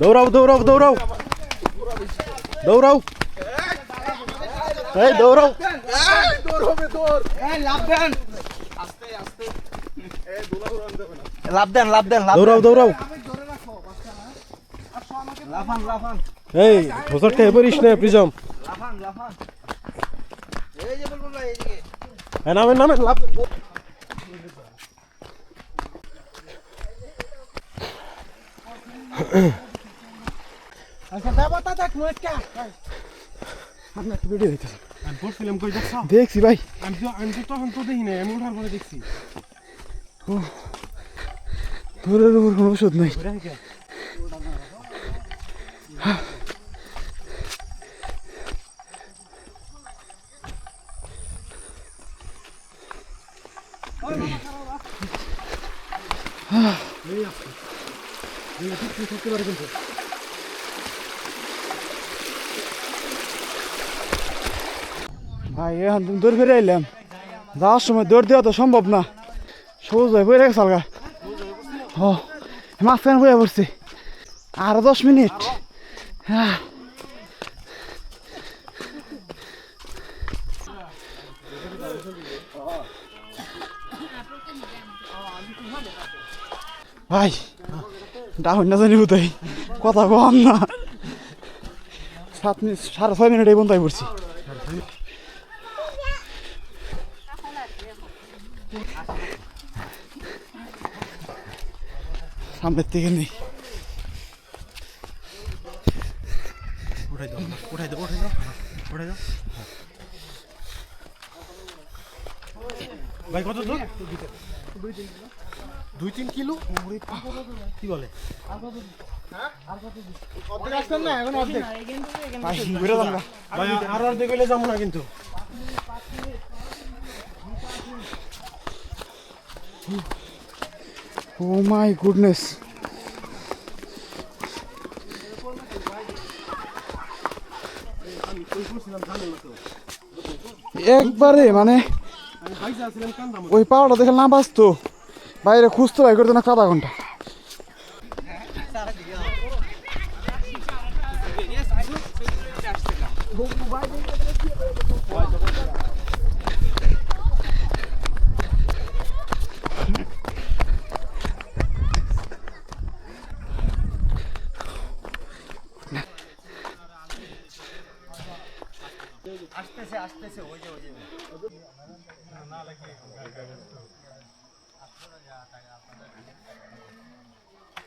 দৌড়াও দৌড়াও দৌড়াও। দৌড়াও। এই দৌড়াও। লাভ দেন লাভ দেন দৌড়াও দৌড়াও। এই হোসার খেয়ে পড়িস না প্রিজম। হ্যাঁ নামেন নামেন। লাভ আচ্ছা একটা ভিডিও দেখতেছি আমি পড়ছিলাম কই দেখছ? দেখছি ভাই। আমি তো আমি তো তখন তো দেখি নাই আমি পরে দেখছি। উপর কোনো ওষুধ নাই। ঘুরে থেকে ভাই এখন তুমি দৌড় ফিরে এলাম যাওয়ার সময় দৌড় দেওয়া তো সম্ভব না। সবুজ ভাই বই রেখে সালগা ও, মাঝখানে বইয়া পড়ছি। আরও দশ মিনিট। হ্যাঁ ভাই, ডাউন না জানি কোথায়। কথা কম না। সাত মিনিট সাড়ে ছয় মিনিট এই বন্ধ পড়ছি। সামনের থেকে নেই উঠাই দাও উঠাই দাও উঠাই দাও উঠাই দাও ভাই কত দূর দুই তিন কিলো কি বলে না ভাই আর অর্ধেক গেলে যাব না কিন্তু ও মাই গুডনেস একবারে মানে ওই পাওয়াটা দেখে না বাঁচতো বাইরে খুঁজতে ভাই করতো না কাদা ঘণ্টা।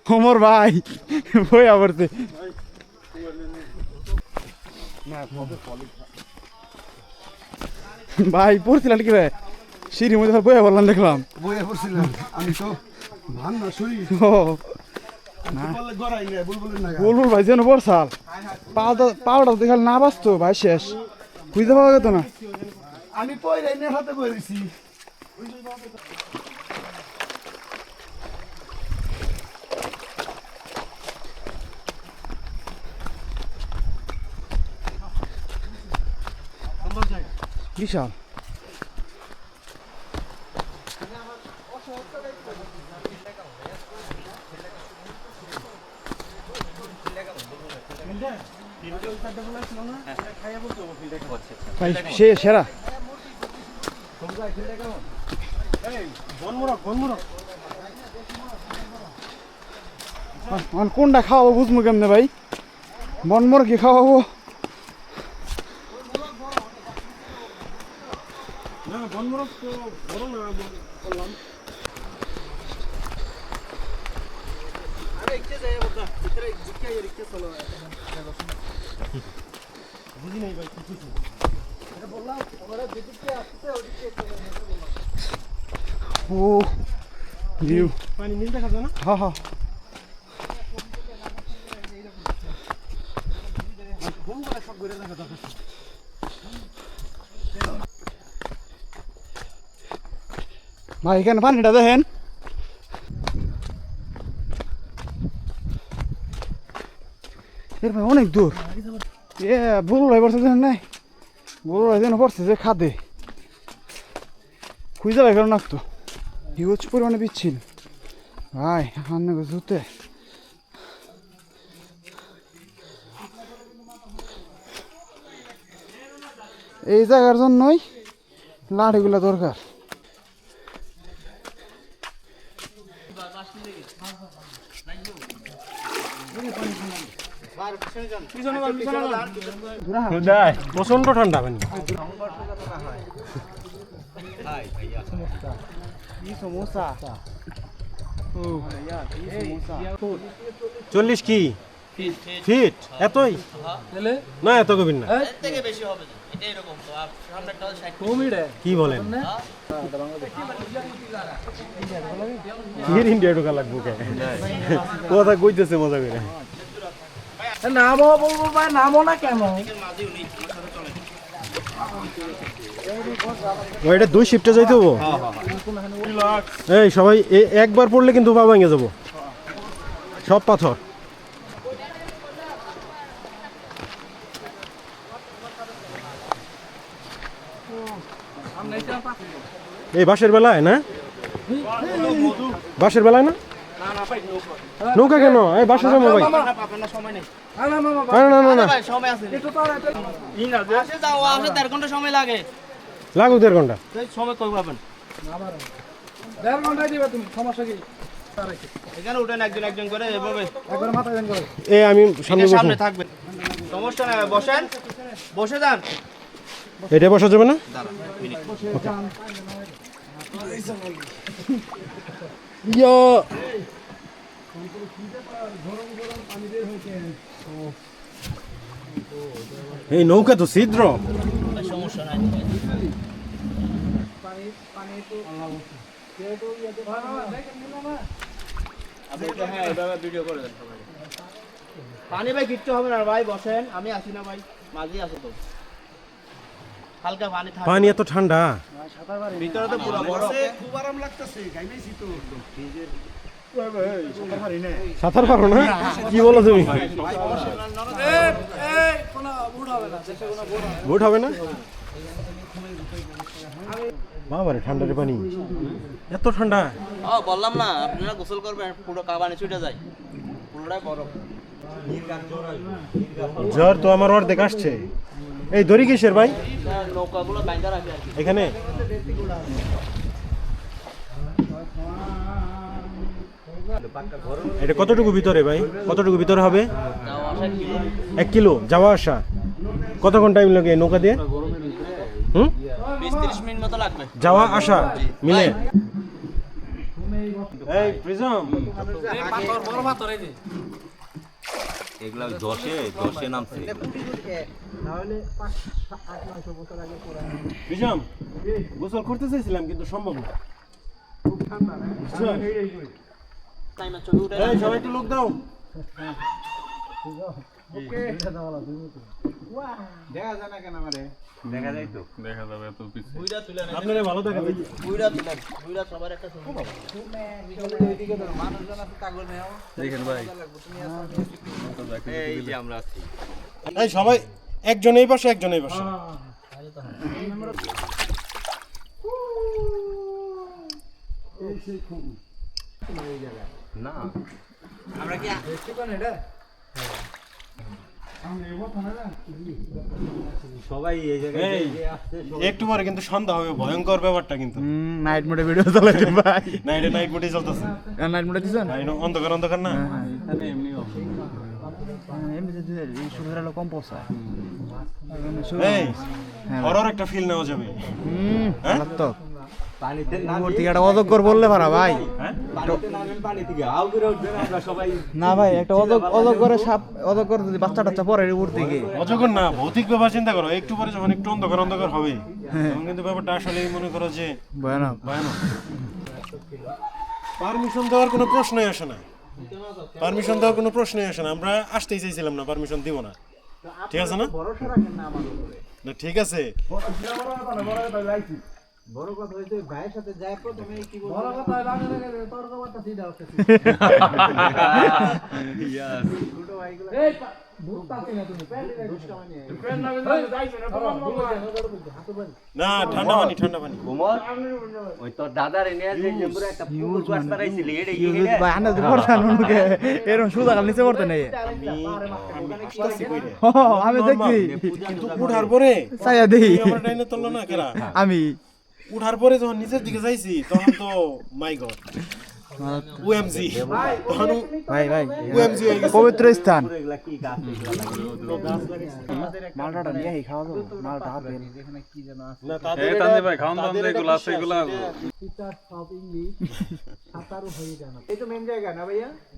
ওমর ভাই বই আবরতে ভাই পড়ছিলেন কি রে সিঁড়ির মধ্যে বইয়া বললাম দেখলাম। বইয়ে পড়ছিলাম। আমি তো ভান না শরীর ও। বুলবুল ভাই যেন বরসাল পাওয়াটা পাওয়াটা দেখাল না বাঁচতো ভাই শেষ। খুঁজতে পাওয়া যেত না। আমি পয়রাই হাতে বইছি বিশাল। সে সেরা। কোনটা খাওয়াবো বুঝব কেমনে ভাই? বনমর কি খাওয়াবো না বনমুরক বড় না বললাম চলো বুঝি নাই ভাই কিছু বললাম ওরা যেদিকে আসছে ওদিকে ও ভিউ পানি নীল দেখা যায় না? হা হা। মা এখানে পানিটা দেখেন। এরপর অনেক দূর। এ বুলু রাই পড়ছে দেখেন নাই? বুলু রাই যেন পড়ছে যে খাদে। খুঁজে লাগে না তো। হিউজ পরিমাণে বিচ্ছিল ভাই হান্নে জুতে এই জায়গার জন্যই লাঠিগুলো দরকার। প্রচণ্ড ঠান্ডা পানি চল্লিশ কি? ফিট। এতই? না এত গভীর না। বেশি হবে। এটা এরকম তো আর সামনেরটা হচ্ছে 60 কি বলেন? কির ইন্ডিয়া ঢোকা লাগবো কে? কথা কইতেছে মজা করে। নামও বলব ভাই নামও না কেন? ওইটা দুই শিফটে যাইতে হব? এই সবাই এ- একবার পড়লে কিন্তু বাবা ভেঙে যাব। সব পাথর। এই বাসের বেলায় না? বাসের বেলায় না? নৌকা কেন? এই বাসে যাব ভাই। আপনার সময় নেই না না না না। ভাই সময় আছে আসে যাও আসে দেড় ঘণ্টা সময় লাগে। লাগুক দেড় ঘণ্টা। সময় কই পাবেন? দেড় ঘন্টায় দিবে তুমি সমস্যা কি? এখানে উঠেন একজন একজন করে এভাবে। একবার মাথায় দেন করে। এই আমি সামনে সামনে থাকবেন। সমস্যা নাই বসেন। বসে যান। এটা বসা যাবে না? ইয়া এই নৌকা তো ছিদ্র সমস্যা নাই হ্যাঁ। পানি ভাই কিচ্ছু হবে না ভাই বসেন আমি আসি না ভাই মাঝি আছো তো হালকা পানি এত ঠান্ডা। ভিতরে তো পুরো বরফ। খুব আরাম লাগতেছে গাইমেছি তো সাঁতার পারো না? কি বলো তুমি? বুট হবে না? বাবারে ঠান্ডা রে পানি। এত ঠান্ডা। ও বললাম না আপনারা গোসল করবেন পুরো কাবানি ছুটে যায়। পুরোটাই বরফ। জ্বর তো আমার অর্ধেক আসছে। এই দড়ি কিসের ভাই? এখানে? এটা কতটুকু ভিতরে ভাই? কতটুকু ভিতরে হবে? এক কিলো। যাওয়া আসা। কতক্ষণ টাইম লাগে নৌকা দিয়ে? হুম? যাওয়া আসা। মিলে। এই, প্রিজম। এগুলা দশে দশে নামছে। প্রিজম গোসল করতে চাইছিলাম কিন্তু সম্ভব না। তুলে আপনারা ভালো দেখা যায় সবার একটা ছবি। এই যে আমরা আছি। এই সবাই একজন এই পাশে একজন এই পাশে না। সবাই এই জায়গায় একটু পরে কিন্তু সন্ধ্যা হবে ভয়ঙ্কর ব্যাপারটা কিন্তু। নাইট মোডে ভিডিও চালাইছেন ভাই। না এটা নাইট মোডে চলতেছে। নাইট মোডে দিছেন? না, অন্ধকার অন্ধকার না? এমনি সুবিধা কম পয়সা এই হরর একটা ফিল নেওয়া যাবে। হ্যাঁ? পানিতে একটা বললে পারা ভাই হ্যাঁ পানিতে নামেন পানি থেকে আউ করে উঠবেন আমরা না ভাই একটা সাপ যদি বাচ্চা টাচ্চা পরে উপর থেকে না ভৌতিক ব্যাপার চিন্তা করো একটু পরে যখন একটু অন্ধকার অন্ধকার হবে তখন কিন্তু ব্যাপারটা আসলে মনে করো যে ভয়ানক ভয়ানক পারমিশন দেওয়ার কোনো প্রশ্নই আসে না পারমিশন দেওয়ার কোনো প্রশ্নই আসে না আমরা আসতেই চাইছিলাম না পারমিশন দিব না ঠিক আছে না না ঠিক আছে না ঠান্ডা পানি ঠান্ডা পানি। ওই তোর দাদার এনে যে একটা এডে ভাই নুনুকে এরকম সুদা নিচে পড়তে নেই। আমি দেখছি। কিন্তু উঠার পরে চাইয়া দেখি আমার ডাইনে তুললো না কেরা? আমি উঠার পরে যখন নিচের দিকে যাইছি তখন তো মাই গড ওএমজি তখন ভাই ভাই ওএমজি হয়ে গেছে। পবিত্র স্থান। এগুলা কি গাছ খাওয়া যাব মালটা হাত না। তাদের এটা- তাদের এটা বিশ্বাস।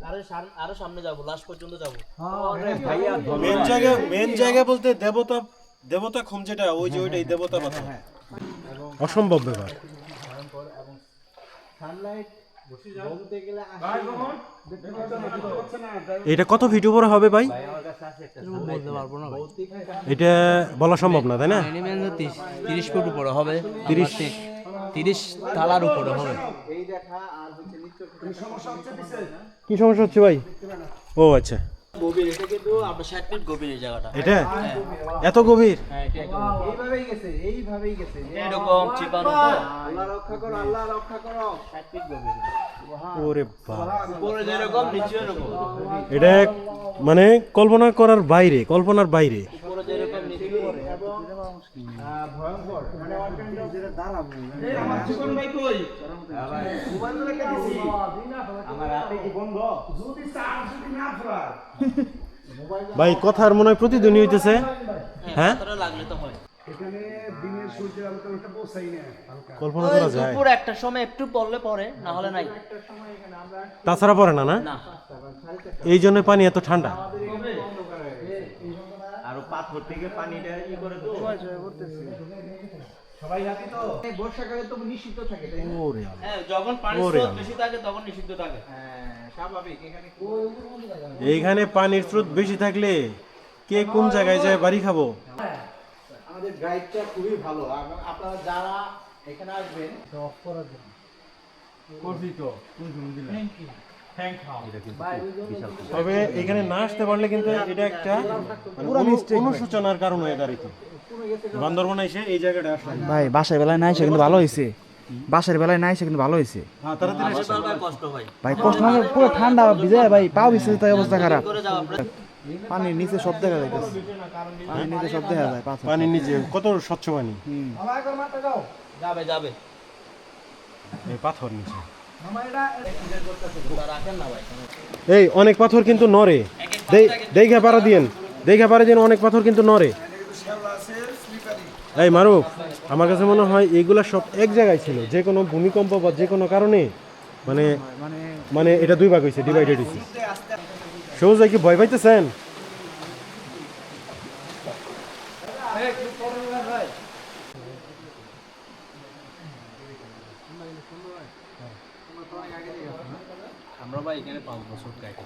আরও সাম- আরও সামনে যাব লাস্ট পর্যন্ত যাব। ভাইয়া মেন জায়গা মেন জায়গা বলতে দেবতা দেবতা খুম যেটা ওই যে ওইটাই দেবতা পাথর। অসম্ভব ব্যাপার। এটা কত ভিডিও পরে হবে ভাই? এটা বলা সম্ভব না তাই না? তিরিশ ফুট উপরে হবে। তিরিশ। তিরিশ তালার উপরে হবে। কি সমস্যা হচ্ছে ভাই? ও আচ্ছা। গভীর এটা কিন্তু আপনার ষাট ফিট গভীর এই জায়গাটা। এটা? এত গভীর? হ্যাঁ এটা একদম এইভাবেই গেছে এইভাবেই গেছে। এরকম চিপানো আল্লাহ রক্ষা করো আল্লাহ রক্ষা করো। ষাট ফিট গভীর। ওরে বাবা উপরে যেরকম নিচে এরকম। এটা মানে কল্পনা করার বাইরে কল্পনার বাইরে। উপরে যেরকম নিচে ভয়ঙ্কর মানে অত্যন্ত যেটা দাঁড়াবো আমার হাতে কি বন্ধ ভাই কথার মনে হয় প্রতিদিনই হইতেছে। হ্যাঁ হয়? এখানে দিনের সূর্যের আলো তো একটা না কল্পনা করা যায়। দুপুর একটা সময় একটু পড়লে পরে না হলে নাই। তাছাড়া পড়ে না না? না। এই জন্য পানি এত ঠান্ডা। আর পাথর থেকে পানিটা ই করে তো। বর্ষাকালে তো নিষিদ্ধ থাকে তাই না? ওরে হ্যাঁ যখন পানি স্রোত বেশি থাকে তখন নিষিদ্ধ থাকে। হ্যাঁ স্বাভাবিক এখানে এইখানে পানির স্রোত বেশি থাকলে কে কোন জায়গায় যায় বাড়ি খাব? আমাদের গাইডটা খুবই ভালো। আপনারা যারা এখানে আসবেন তবে এখানে না আসতে পারলে কিন্তু এটা একটা মানে অনু- অনুশোচনার কারণ হয়ে দাঁড়িত বান্দরবন এসে এই জায়গাটা আসলে। ভাই বাসার বেলায় নাই সে কিন্তু ভালো হয়েছে। বাসার বেলায় নাই সে কিন্তু ভালো হয়েছে। হ্যাঁ হয় ভাই। কষ্ট না পুরো ঠান্ডা ভিজে ভাই পাও ভিজে তাই অবস্থা খারাপ। পানির নিচে সব দেখা যাইতেছে পানির নিচে সব দেখা যায় পানির নিচে কত স্বচ্ছ পানি? যাবে যাবে। এই পাথর নিচে। না এই, অনেক পাথর কিন্তু নড়ে। দেখা পারা দিয়েন। দেখা পারা দিয়েন অনেক পাথর কিন্তু নড়ে। এই, মারুফ, আমার কাছে মনে হয় এগুলা সব এক জায়গায় ছিল। যে কোনো ভূমিকম্প বা যে কোনো কারণে মানে মানে এটা দুই ভাগ হয়েছে ডিভাইডেড হয়েছে। ভাই কি ভয় পাইতেছেন? আমরা এখানে পাঁচ বছর কাটি।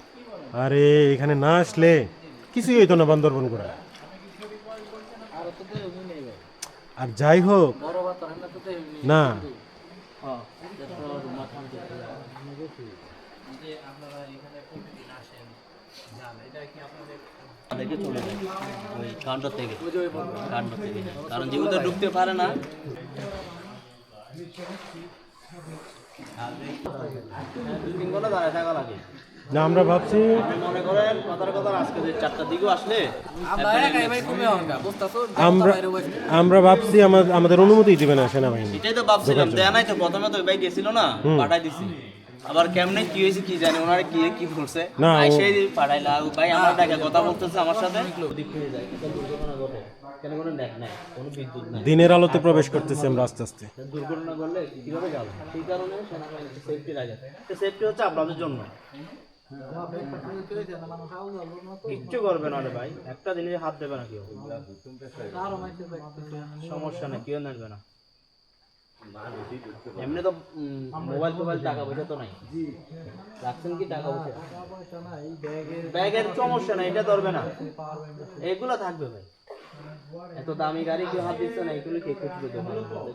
আরে এখানে না আসলে কিছুই হইতো না বান্দরবন করা আর যাই হোক বড় বাত রান্না তো এমনি না। হ্যাঁ দেখো মাথান করতে যাও যে আপনারা এখানে প্রতিদিন আসেন যান এটা কি আপনাদের দেখে চলে যায়। ওই কাউন্টার থেকে। কাউন্টার থেকে। কারণ যেহেতু ঢুকতে পারে না। না আমরা ভাবছি মনে করেন কথার কথা আজকে যে চারটার দিকেও আসলে আমরা আমরা ভাবছি আমার আমাদের অনুমতি দিবে না ভাই এটাই তো ভাবছিলাম দেয় নাই তো প্রথমে তো ভাই গেছিল না পাঠাই দিছি। আবার কেমনে কি হয়েছে কি জানি ওনারা কি কি বলছে? আইসে পাঠাইলা ভাই আমার ডাকে কথা বলতেছে আমার সাথে। যায় কিন্তু দুর্ঘটনা ঘটে। কেন কোনো নেট নাই কোনো বিদ্যুৎ নাই। দিনের আলোতে প্রবেশ করতেছি আমরা আস্তে আস্তে। দুর্ঘটনা ঘটলে কীভাবে গেল সেই কারণে সেনাবাহিনী সেফটি লাগে সেফটি হচ্ছে আপনাদের জন্য। কিচ্ছু করবে না রে ভাই। একটা জিনিস হাত দেবে না কেউ। সমস্যা নেই কেউ নেবে না। এমনি তো মোবাইল টোবাইল টাকা পয়সা তো নাই। রাখছেন কি টাকা পয়সা? ব্যাগের সমস্যা নাই এটা ধরবে না। এগুলো থাকবে ভাই। এত দামি গাড়ি কেউ হাত দিচ্ছে না এগুলো কে খুঁজবে?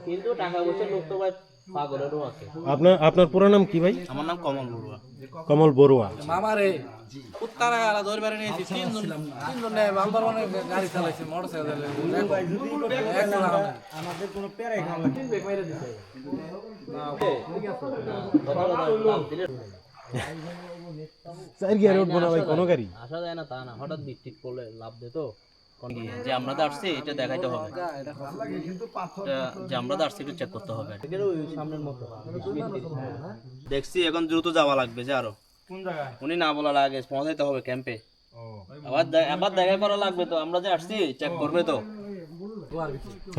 কিন্তু টাকা পয়সা লোক তো ভাই আপনার আপনার পুরো নাম কি ভাই? আমার নাম কমল বড়ুয়া। কমল বড়ুয়া। মামারে উত্তারা গেলা ধরবার নিয়েছি। তিনজন তিনজন নেই মানে গাড়ি চালাইছে মোটর আমাদের কোনো পেরাই চার গিয়ারে উঠবো না ভাই কোনো গাড়ি? আসা যায় না তা না হঠাৎ দিক টিক করলে লাভ দে তো? যে আমরা আসছি এটা দেখাইতে হবে। যে আমরা আসছি এটা চেক করতে হবে। ওই সামনের মতো দেখছি এখন দ্রুত যাওয়া লাগবে যে আরও। উনি না বলা লাগে পৌঁছাইতে হবে ক্যাম্পে আবার আবার দেখা করা লাগবে তো আমরা যে আসছি চেক করবে তো।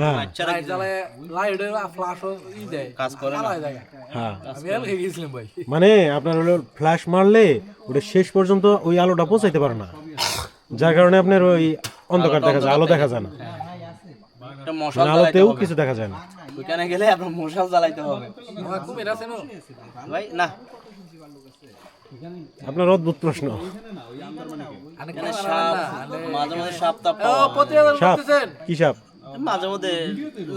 হ্যাঁ। আচ্ছা হ্যাঁ। মানে আপনার হলো ফ্ল্যাশ মারলে ওটা শেষ পর্যন্ত ওই আলোটা পৌঁছাইতে পারে না। যার কারণে আপনার ওই অন্ধকার দেখা যায় আলো দেখা যায় না। মশাল মানে আলোতেও কিছু দেখা যায় না। ওইখানে গেলে আপনার মশাল জ্বালাইতে হবে। না। ভাই না। আপনার অদ্ভুত প্রশ্ন। সাপ মাঝে মাঝে সাপ তাপ সাপ? কি সাপ? মাঝে মধ্যে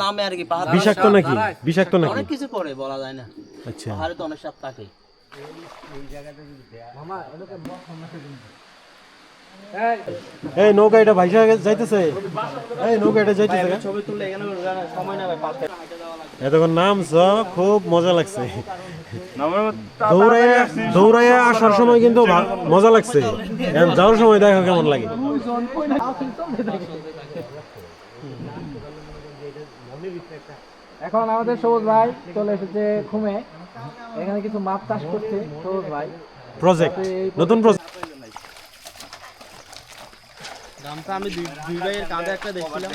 নামে আর কি পাহাড়। বিষাক্ত নাকি? বিষাক্ত নাকি? অনেক কিছু করে বলা যায় না। আচ্ছা। পাহাড়ে তো অনেক সাপ থাকে। এই নৌকা এটা ভাইসা যাইতেছে। এই নৌকা এটা যাইতেছে এতক্ষণ নাম খুব মজা লাগছে। দৌড়াইয়া দৌড়াইয়া আসার সময় কিন্তু মজা লাগছে। যাওয়ার সময় দেখো কেমন লাগে? এখন আমাদের সবুজ ভাই চলে এসেছে ঘুমে এখানে কিছু মাছ চাষ করছে সবুজ ভাই। প্রজেক্ট নতুন প্রজেক্ট গামছা আমি দুই ভাইয়ের কাঁধে একটা দেখছিলাম।